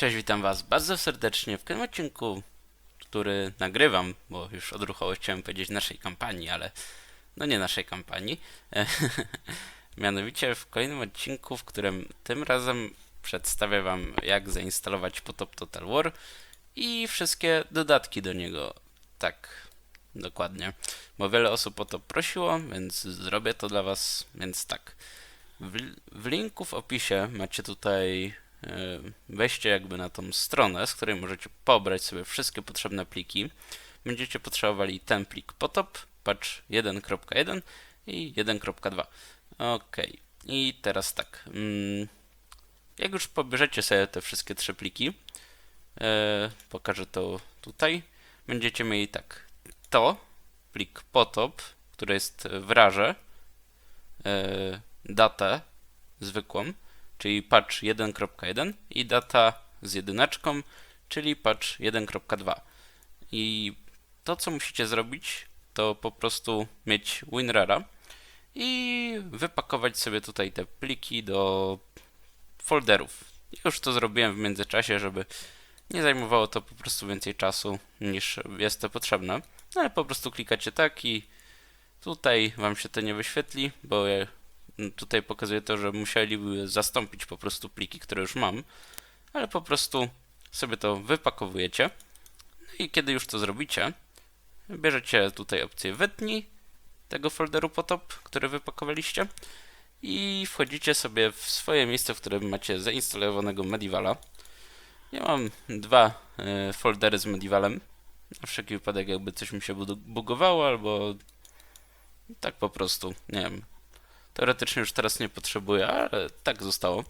Cześć, witam Was bardzo serdecznie w tym odcinku, który nagrywam, bo już odruchowo chciałem powiedzieć naszej kampanii, ale no nie naszej kampanii. Mianowicie w kolejnym odcinku, w którym tym razem przedstawię Wam, jak zainstalować Potop Total War i wszystkie dodatki do niego. Tak, dokładnie. Bo wiele osób o to prosiło, więc zrobię to dla Was, więc tak. W, w linku w opisie macie tutaj e, wejście jakby na tą stronę, z której możecie pobrać sobie wszystkie potrzebne pliki. Będziecie potrzebowali ten plik potop, patch 1.1 i 1.2. Ok, i teraz tak. mm, Jak już pobierzecie sobie te wszystkie trzy pliki, e, pokażę to tutaj, będziecie mieli tak. To, plik potop, który jest w rarze, e, datę zwykłą, czyli patch 1.1 i data z jedyneczką, czyli patch 1.2. I to, co musicie zrobić, to po prostu mieć WinRara i wypakować sobie tutaj te pliki do folderów. Już to zrobiłem w międzyczasie, żeby nie zajmowało to po prostu więcej czasu niż jest to potrzebne. No, ale po prostu klikacie tak i tutaj wam się to nie wyświetli, bo tutaj pokazuje to, że musieliby zastąpić po prostu pliki, które już mam, ale po prostu sobie to wypakowujecie. No i kiedy już to zrobicie, bierzecie tutaj opcję wytnij tego folderu potop, który wypakowaliście i wchodzicie sobie w swoje miejsce, w którym macie zainstalowanego Medievala. Ja mam dwa e, foldery z Medievalem, na wszelki wypadek jakby coś mi się bugowało albo tak po prostu, nie wiem, Teoretycznie już teraz nie potrzebuję, ale tak zostało.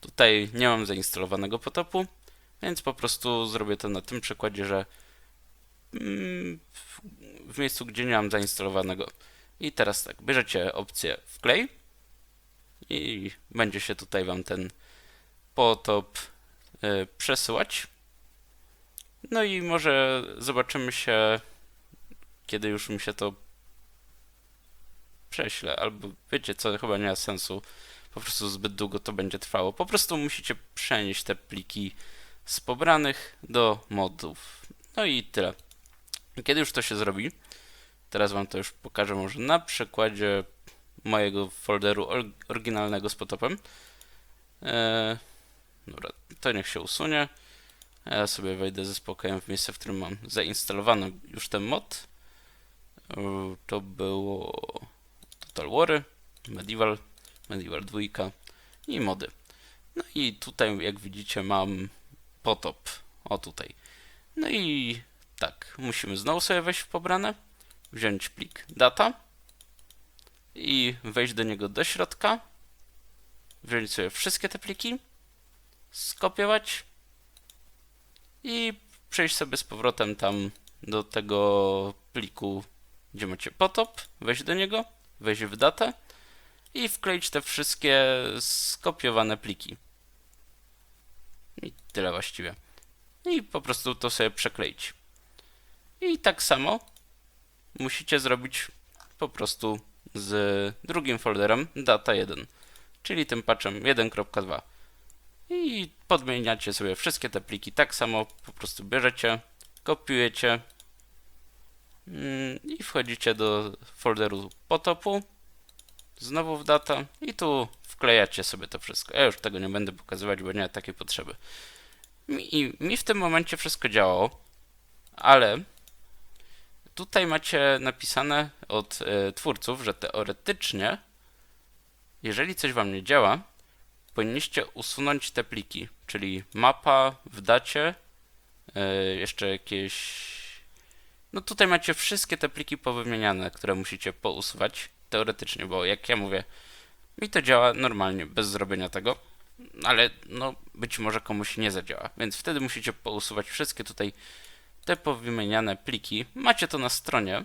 Tutaj nie mam zainstalowanego potopu, więc po prostu zrobię to na tym przykładzie, że mm, w, miejscu, gdzie nie mam zainstalowanego. I teraz tak, bierzecie opcję wklej i będzie się tutaj wam ten potop y, przesyłać. No i może zobaczymy się, kiedy już mi się to prześlę, albo wiecie co, chyba nie ma sensu. Po prostu zbyt długo to będzie trwało. Po prostu musicie przenieść te pliki z pobranych do modów. No i tyle. Kiedy już to się zrobi, teraz wam to już pokażę może na przykładzie mojego folderu or- oryginalnego z potopem. Eee, dobra, to niech się usunie. Ja sobie wejdę ze spokojem w miejsce, w którym mam zainstalowany już ten mod. Eee, To było Wary, Medieval, Medieval 2 i mody. No i tutaj, jak widzicie, mam potop. O tutaj. No i tak, musimy znowu sobie wejść w pobrane, wziąć plik data i wejść do niego do środka, wziąć sobie wszystkie te pliki, skopiować i przejść sobie z powrotem tam do tego pliku, gdzie macie potop, wejść do niego, wejść w datę i wkleić te wszystkie skopiowane pliki. I tyle właściwie. I po prostu to sobie przekleić. I tak samo musicie zrobić po prostu z drugim folderem data 1, czyli tym patchem 1.2. I podmieniacie sobie wszystkie te pliki tak samo, po prostu bierzecie, kopiujecie i wchodzicie do folderu potopu, znowu w data i tu wklejacie sobie to wszystko. Ja już tego nie będę pokazywać, bo nie ma takiej potrzeby. Mi, I mi w tym momencie wszystko działało, ale tutaj macie napisane od e, twórców, że teoretycznie, jeżeli coś wam nie działa, powinniście usunąć te pliki, czyli mapa w dacie, e, jeszcze jakieś. No tutaj macie wszystkie te pliki powymieniane, które musicie pousuwać teoretycznie, bo jak ja mówię, mi to działa normalnie, bez zrobienia tego, ale no być może komuś nie zadziała, więc wtedy musicie pousuwać wszystkie tutaj te powymieniane pliki. Macie to na stronie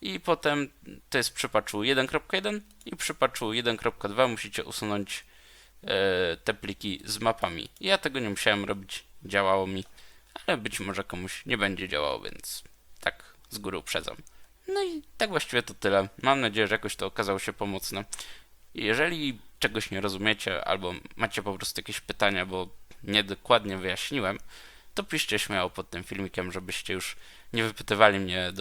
i potem to jest przy patchu 1.1 i przy patchu 1.2 musicie usunąć e, te pliki z mapami. Ja tego nie musiałem robić, działało mi, ale być może komuś nie będzie działało, więc z góry uprzedzam. No i tak właściwie to tyle. Mam nadzieję, że jakoś to okazało się pomocne. Jeżeli czegoś nie rozumiecie, albo macie po prostu jakieś pytania, bo niedokładnie wyjaśniłem, to piszcie śmiało pod tym filmikiem, żebyście już nie wypytywali mnie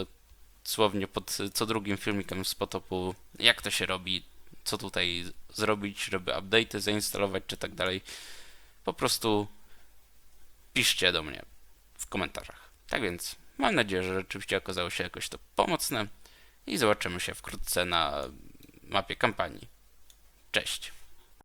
dosłownie pod co drugim filmikiem z potopu, jak to się robi, co tutaj zrobić, żeby update'y zainstalować, czy tak dalej. Po prostu piszcie do mnie w komentarzach. Tak więc mam nadzieję, że rzeczywiście okazało się jakoś to pomocne i zobaczymy się wkrótce na mapie kampanii. Cześć!